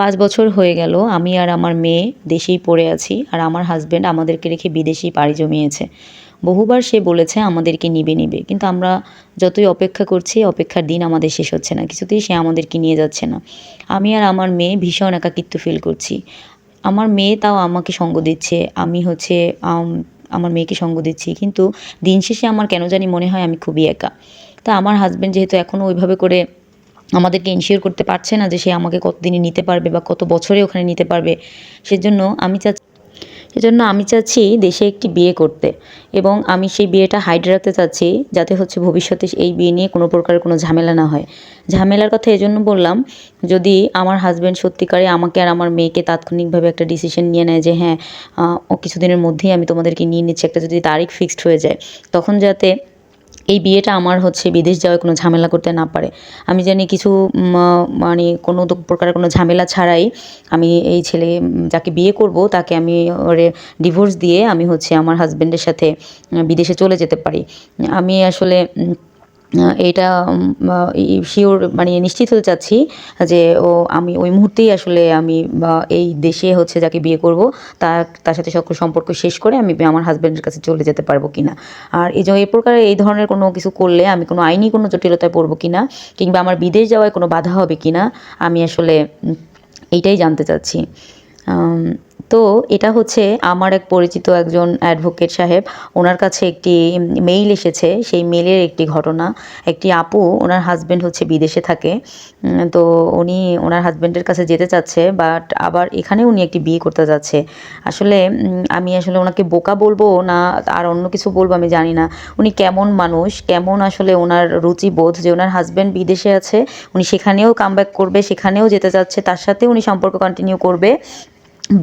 পাঁচ বছর হয়ে গেল, আমি আর আমার মেয়ে দেশেই পড়ে আছি আর আমার হাজব্যান্ড আমাদেরকে রেখে বিদেশেই পাড়ি জমিয়েছে। বহুবার সে বলেছে আমাদেরকে নিবে নিবে, কিন্তু আমরা যতই অপেক্ষা করছি, অপেক্ষার দিন আমাদের শেষ হচ্ছে না, কিছুতেই সে আমাদেরকে নিয়ে যাচ্ছে না। আমি আর আমার মেয়ে ভীষণ একাকিত্ব ফিল করছি। আমার মেয়ে তাও আমাকে সঙ্গ দিচ্ছে, আমি হচ্ছে আমার মেয়েকে সঙ্গ দিচ্ছি, কিন্তু দিন শেষে আমার কেন জানি মনে হয় আমি খুবই একা। তা আমার হাজব্যান্ড যেহেতু এখনও ওইভাবে করে আমাদেরকে ইনশিওর করতে পারছে না যে সে আমাকে কতদিনে নিতে পারবে বা কত বছরে ওখানে নিতে পারবে। সেজন্য আমি চাচ্ছি, সেজন্য আমি চাচ্ছি দেশে একটি বিয়ে করতে এবং আমি সেই বিয়েটা হাইড রাখতে চাচ্ছি যাতে হচ্ছে ভবিষ্যতে এই বিয়ে নিয়ে কোনো প্রকারের কোনো ঝামেলা না হয়। ঝামেলার কথা এজন্য বললাম, যদি আমার হাজব্যান্ড সত্যিকারে আমাকে আর আমার মেয়েকে তাৎক্ষণিকভাবে একটা ডিসিশন নিয়ে নেয় যে হ্যাঁ ও কিছুদিনের মধ্যেই আমি তোমাদেরকে নিয়ে নিচ্ছি, একটা যদি তারিখ ফিক্সড হয়ে যায়, তখন যাতে এই বিয়েটা আমার হচ্ছে বিদেশ যাওয়ায় কোনো ঝামেলা করতে না পারে। আমি জানি কিছু মানে কোনো প্রকারের কোনো ঝামেলা ছাড়াই আমি এই ছেলে যাকে বিয়ে করব, তাকে আমি ওরে ডিভোর্স দিয়ে আমি হচ্ছে আমার হাজব্যান্ডের সাথে বিদেশে চলে যেতে পারি। আমি আসলে এটা শিওর মানে নিশ্চিত হতে চাচ্ছি যে ও, আমি ওই মুহূর্তেই আসলে আমি, বা, এই দেশে হচ্ছে যাকে বিয়ে করব, তার তার সাথে সকল সম্পর্ক শেষ করে আমি আমার হাজব্যান্ডের কাছে চলে যেতে পারব কিনা। আর এই যে, এই প্রকার এই ধরনের কোনো কিছু করলে আমি কোনো আইনি কোনো জটিলতায় পড়ব কিনা, কিংবা আমার বিদেশ যাওয়ায় কোনো বাধা হবে কিনা, আমি আসলে এইটাই জানতে চাচ্ছি। তো এটা হচ্ছে আমার এক পরিচিত একজন অ্যাডভোকেট সাহেব। ওনার কাছে একটি মেইল এসেছে। সেই মেইলের একটি ঘটনা। একটি আপু, ওনার হাজব্যান্ড হচ্ছে বিদেশে থাকে। তো উনি ওনার হাজব্যান্ডের কাছে যেতে চাচ্ছে বাট আবার এখানে উনি একটি বিয়ে করতে যাচ্ছে। আসলে আমি আসলে ওনাকে বোকা বলব না, আর অন্য কিছু বলব আমি জানি না। উনি কেমন মানুষ, কেমন আসলে ওনার রুচিবোধ যে ওনার হাজব্যান্ড বিদেশে আছে, উনি সেখানেও কামব্যাক করবে, সেখানেও যেতে চাচ্ছে, তার সাথে উনি সম্পর্ক কন্টিনিউ করবে।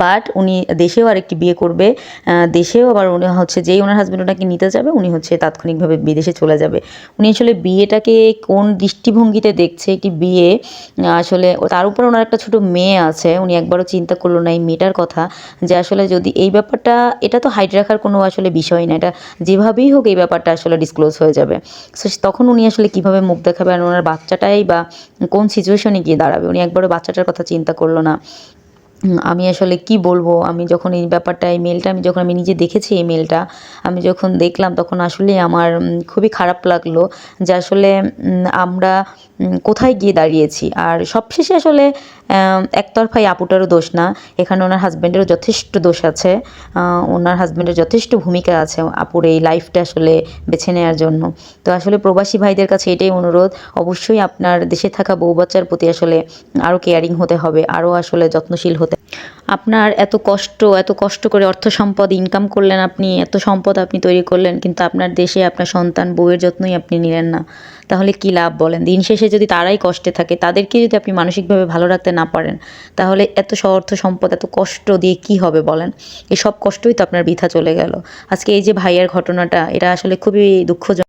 বাট উনি দেশেও আরেকটি বিয়ে করবে দেশেও আবার উনি হচ্ছে যেই ওনার হাজব্যান্ড ওনাকে নিতে যাবে, উনি হচ্ছে তাৎক্ষণিকভাবে বিদেশে চলে যাবে। উনি আসলে বিয়েটাকে কোন দৃষ্টিভঙ্গিতে দেখছে একটি বিয়ে, আসলে তার উপর ওনার একটা ছোট মেয়ে আছে, উনি একবারও চিন্তা করল না এই মেয়েটার কথা, যে আসলে যদি এই ব্যাপারটা, এটা তো হাইড রাখার কোনো আসলে বিষয় না, এটা যেভাবেই হোক এই ব্যাপারটা আসলে ডিসক্লোজ হয়ে যাবে। সো তখন উনি আসলে কীভাবে মুখ দেখাবে আর ওনার বাচ্চাটাই বা কোন সিচুয়েশনে গিয়ে দাঁড়াবে? উনি একবারও বাচ্চাটার কথা চিন্তা করল না। আমি আসলে কি বলব? আমি যখন এই ব্যাপারটা, এই মেলটা আমি যখন আমি নিজে দেখেছি এই মেলটা আমি যখন দেখলাম, তখন আসলে আমার খুবই খারাপ লাগল যে আসলে আমরা কোথায় গিয়ে দাঁড়িয়েছি? আর সবশেষে আসলে একতরফাই আপুটারও দোষ না। এখানে ওনার হাজব্যান্ডেরও যথেষ্ট দোষ আছে। ওনার হাজব্যান্ডের যথেষ্ট ভূমিকা আছে আপুর এই লাইফটা আসলে বেছে নেওয়ার জন্য। তো আসলে প্রবাসী ভাইদের কাছে এটাই অনুরোধ। অবশ্যই আপনার দেশে থাকা বউ বাচ্চার প্রতি আসলে আরও কেয়ারিং হতে হবে আরও আসলে যত্নশীল হতে আপনার এত কষ্ট এত কষ্ট করে অর্থ সম্পদ ইনকাম করলেন আপনি, এত সম্পদ আপনি তৈরি করলেন, কিন্তু আপনার দেশে আপনার সন্তান বউয়ের যত্নই আপনি নিলেন না। তাহলে কি লাভ বলেন? দিন শেষে যদি তারাই কষ্টে থাকে, তাদেরকে যদি আপনি মানসিকভাবে ভালো রাখতে না পারেন, তাহলে এত অর্থ সম্পদ, এত কষ্ট দিয়ে কি হবে বলেন? এই সব কষ্টই তো আপনার বৃথা চলে গেল। আজকে এই যে ভাইয়ের ঘটনাটা, এটা আসলে খুবই দুঃখজনক।